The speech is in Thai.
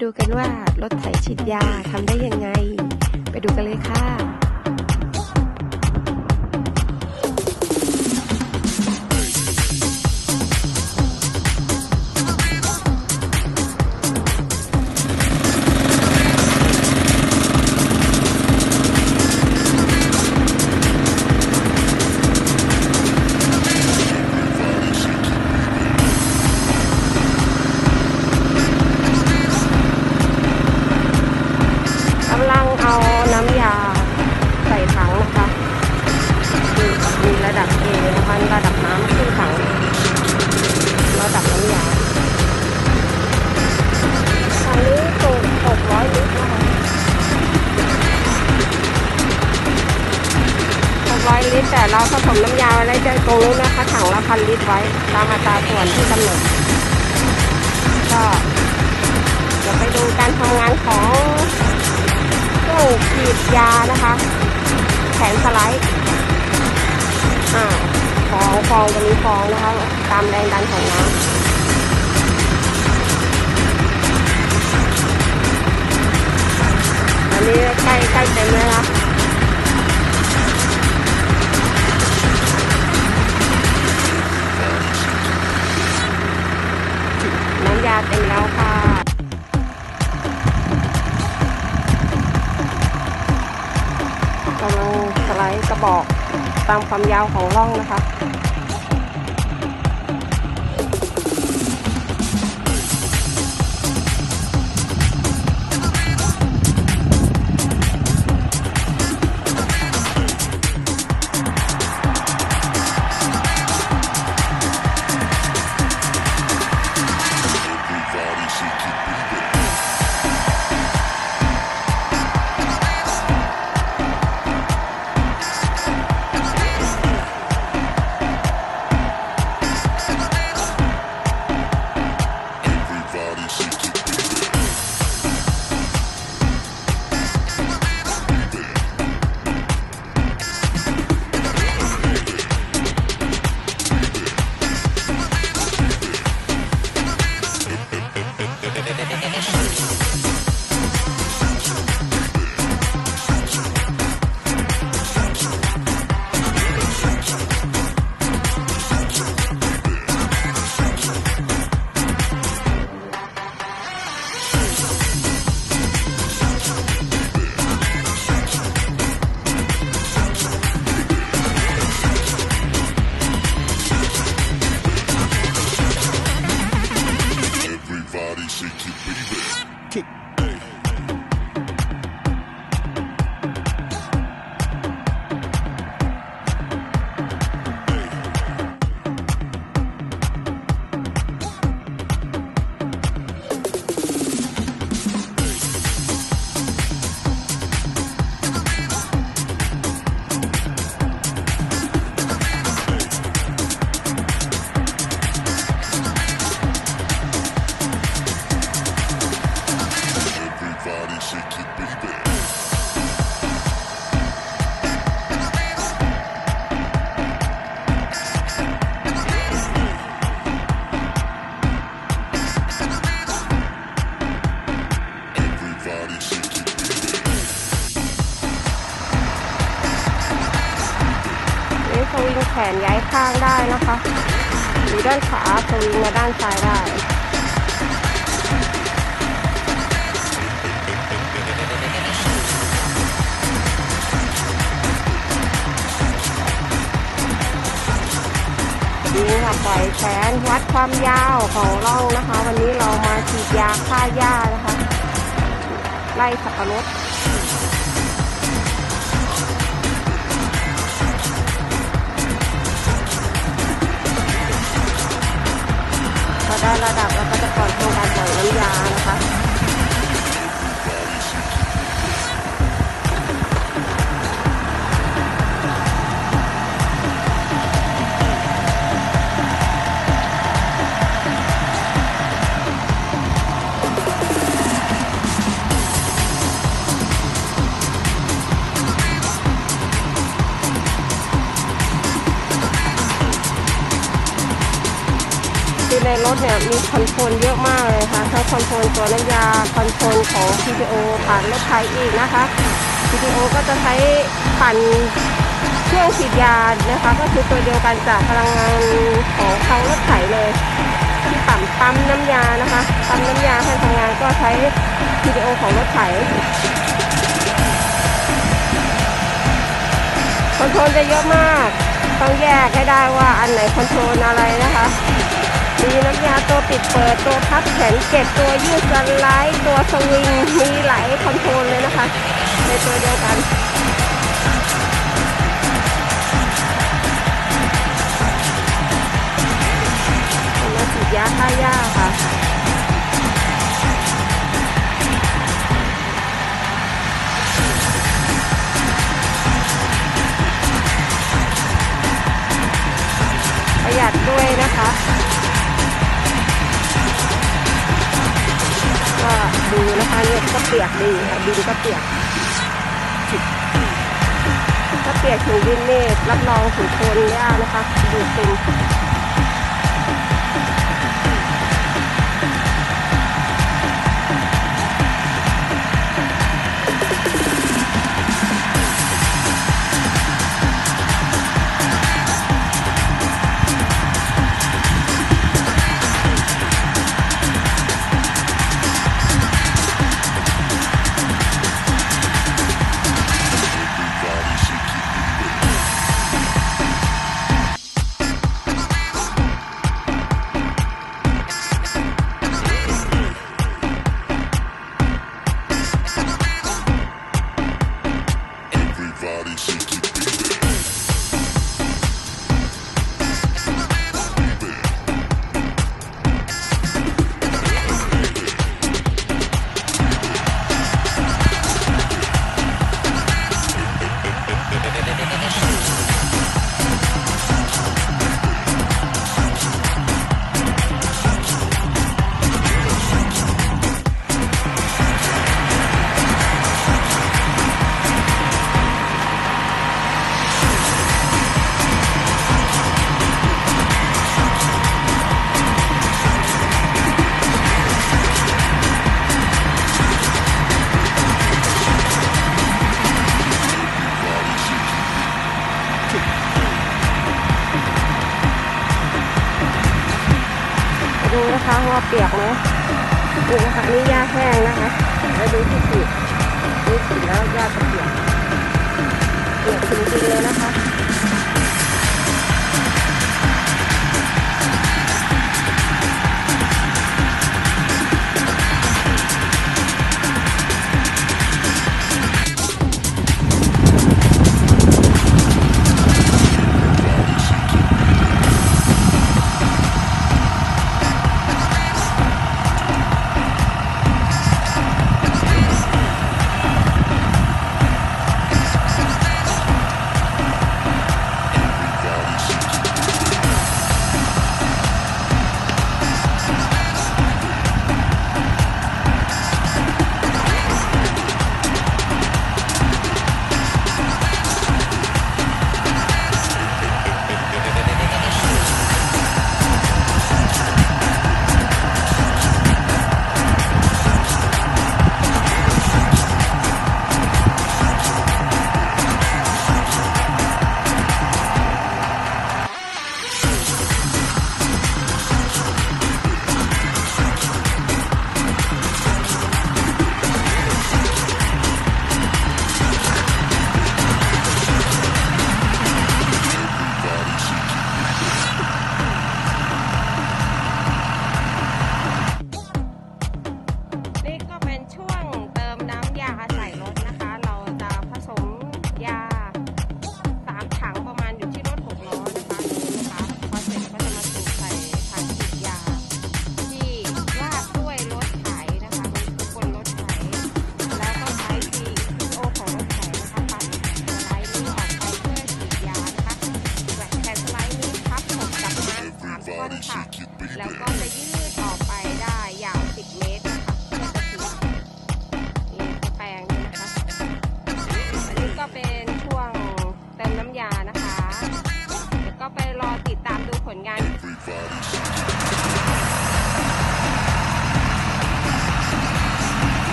ดูกันว่ารถไถฉีดยาทำได้ยังไง ไปดูกันเลยค่ะ เราผสมน้ำยาไว้ได้ตรงนู้นนะคะถังละพันลิตรไว้ ตามอัตราส่วนที่กำหนดก็เดี๋ยวไปดูการทำงานของเครื่องฉีดยานะคะแขนสไลด์อ่าฟองฟองตัวนี้ฟองนะคะ ตามแรงดันของน้ำอันนี้ใกล้ใกล้เต็มแล้วนะ กำลังสไลด์กระบอกตามความยาวของร่องนะคะ ข้างได้นะคะอยู่ด้านขวาสวิงมาด้านซ้ายได้นี่ค่ะปล่อยแขนวัดความยาวของร่องนะคะ วันนี้เรามาฉีดยาฆ่าหญ้านะคะ ไล่สับปะรด ได้ระดับเราก็จะปล่อยโครงการปล่อยน้ำยานะคะ รถเนี่ยมีคอนโทรลเยอะมากเลยค่ะทั้งคอนโทรลตัวน้ำยาคอนโทรลของ PTO ผ่านรถไถอีกนะคะ PTO ก็จะใช้ปั่นเครื่องฉีดยานะคะ ก็คือตัวเดียวกันจากพลังงานของทางรถไถเลยที่ปั๊มปั๊มน้ำยานะคะปั๊มน้ำยาให้ทำงานก็ใช้ PTO ของรถไถคอนโทรลจะเยอะมาก ต้องแยกให้ได้ว่าอันไหนคอนโทรลอะไรนะคะ มีน้ำยาตัวปิดเปิดตัวพับแขนเก็บตัวยืดสไลด์ตัวสวิงมีหลายคอนโทรลเลยนะคะ ในตัวเดียวกันมาสีดยาฆ่าหญ้าค่ะ ดูนะคะเนี่ยก็เปียกดีค่ะดินก็เปียกถ้าเปียกถึงดินเนตรับรองถึงโคนหญ้านะคะดูเป็น ดูนะคะว่าเปียกไหมดูนะคะนี่หญ้าแห้งนะคะแล้วดูที่สีดนี่ฉีดแล้วหญ้าจะเปียกเปียกจริงๆเลยนะคะ ค่ะ แล้วก็จะยืด